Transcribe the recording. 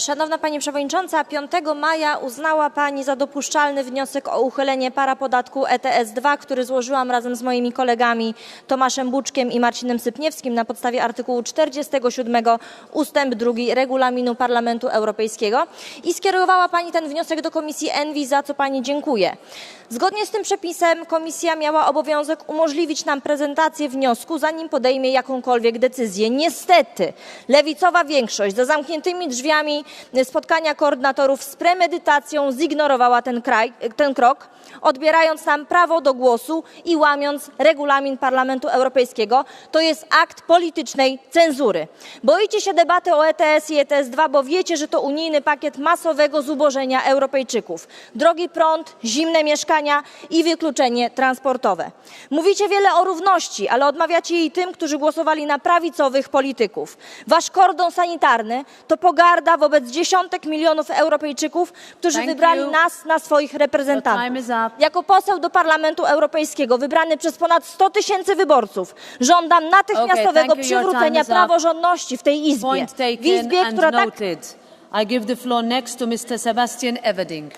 Szanowna Pani Przewodnicząca, 5 maja uznała Pani za dopuszczalny wniosek o uchylenie parapodatku ETS-2, który złożyłam razem z moimi kolegami Tomaszem Buczkiem i Marcinem Sypniewskim na podstawie artykułu 47 ustęp 2 Regulaminu Parlamentu Europejskiego i skierowała Pani ten wniosek do Komisji ENVI, za co Pani dziękuję. Zgodnie z tym przepisem Komisja miała obowiązek umożliwić nam prezentację wniosku, zanim podejmie jakąkolwiek decyzję. Niestety lewicowa większość za zamkniętymi drzwiami spotkania koordynatorów z premedytacją zignorowała ten, kraj, ten krok, odbierając nam prawo do głosu i łamiąc regulamin Parlamentu Europejskiego. To jest akt politycznej cenzury. Boicie się debaty o ETS i ETS-2, bo wiecie, że to unijny pakiet masowego zubożenia Europejczyków. Drogi prąd, zimne mieszkania i wykluczenie transportowe. Mówicie wiele o równości, ale odmawiacie jej tym, którzy głosowali na prawicowych polityków. Wasz kordon sanitarny to pogarda wobec dziesiątek milionów Europejczyków, którzy Thank wybrali you. nas na swoich reprezentantów. Jako poseł do Parlamentu Europejskiego, wybrany przez ponad 100 tysięcy wyborców, żądam natychmiastowego Okay, przywrócenia praworządności w tej Izbie. W Izbie, która tak. I give the floor next to Mr. Sebastian Everding.